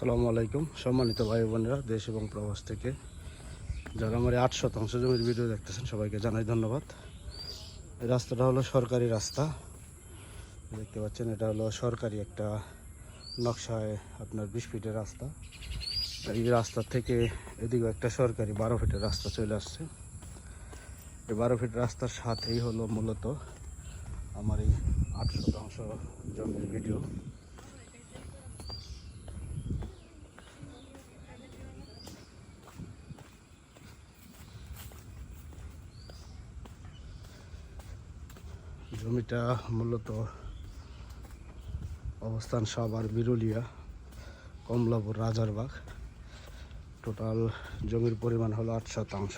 আসসালামু আলাইকুম। সম্মানিত ভাই বোনেরা, দেশ এবং প্রবাস থেকে যারা আমার আট শতাংশ জমির ভিডিও দেখতেছেন, সবাইকে জানাই ধন্যবাদ। এই রাস্তাটা হলো সরকারি রাস্তা। দেখতে পাচ্ছেন, এটা হলো সরকারি একটা নকশায় আপনার বিশ ফিটের রাস্তা। এই রাস্তা থেকে এদিকে একটা সরকারি বারো ফিটের রাস্তা চলে আসছে। এই বারো ফিট রাস্তার সাথেই হলো মূলত আমার এই আট শতাংশ জমির ভিডিও। জমিটা মূলত অবস্থান সাবার বিরুলিয়া, কমলাপুর, রাজারবাগ। টোটাল জমির পরিমাণ হলো আট শতাংশ।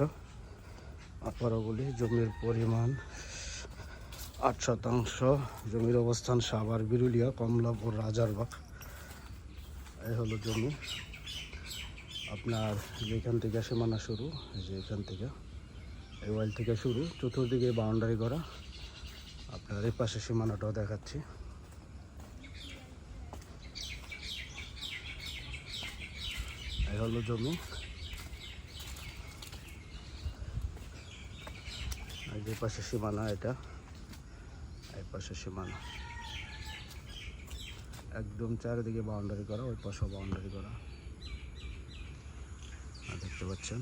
আবারও বলি জমির পরিমাণ আট শতাংশ। জমির অবস্থান সাবার বিরুলিয়া, কমলাপুর, রাজারবাগ। এই হলো জমি। আপনার যেখান থেকে সীমানা শুরু যে এখান থেকে, এই ওয়াইল থেকে শুরু, চতুর্দিকে বাউন্ডারি করা আপনার এই পাশে সীমানাটাও দেখাচ্ছি। এই হলো জমি। যে পাশে সীমানা এটা। এই পাশে সীমানা। একদম চারিদিকে বাউন্ডারি করা, ওই পাশেও বাউন্ডারি করা। দেখতে পাচ্ছেন?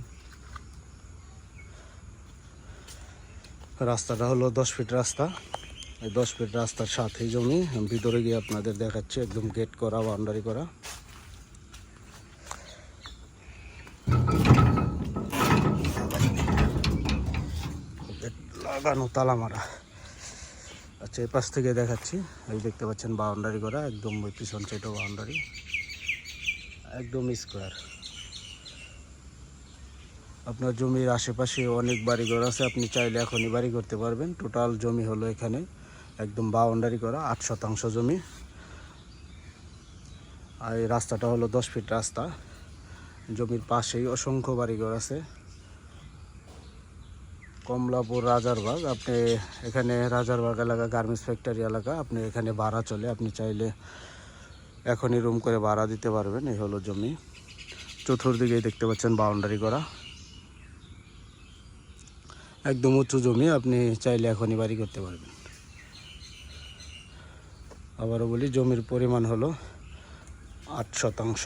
রাস্তাটা হলো দশ ফিট রাস্তা। এই দশ ফিট রাস্তার সাথেই জমি। ভিতরে গিয়ে আপনাদের দেখাচ্ছি, একদম গেট করা বাউন্ডারি করা। লাগানো তালা মারা। আচ্ছা এই পাশ থেকে দেখাচ্ছি। এই দেখতে পাচ্ছেন বাউন্ডারি করা, একদম পিছন সাইডও বাউন্ডারি একদম স্কোয়ার আপনার জমির আশেপাশে অনেক বাড়িঘর আছে, আপনি চাইলে এখনই বাড়ি করতে পারবেন। টোটাল জমি হলো এখানে একদম বাউন্ডারি করা, আট শতাংশ জমি। আর এই রাস্তাটা হলো দশ ফিট রাস্তা। জমির পাশেই অসংখ্য বাড়িঘর আছে। কমলাপুর রাজারবাগ, আপনি এখানে রাজারবাগ এলাকা, গার্মেন্টস ফ্যাক্টরি এলাকা, আপনি এখানে ভাড়া চলে, আপনি চাইলে এখনই রুম করে ভাড়া দিতে পারবেন, এই হলো জমি। চতুর্দিকেই দেখতে পাচ্ছেন বাউন্ডারি করা। একদম উঁচু জমি, আপনি চাইলে এখনই বাড়ি করতে পারবেন। আবারও বলি, জমির পরিমাণ হলো আট শতাংশ।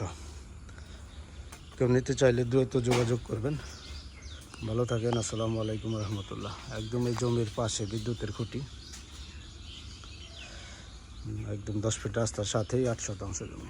কেউ নিতে চাইলে দ্রুত যোগাযোগ করবেন। ভালো থাকেন, আসসালামু আলাইকুম রহমতুল্লাহ। একদম এই জমির পাশে বিদ্যুতের খুঁটি। একদম দশ ফিট রাস্তার সাথেই আট শতাংশ জমি।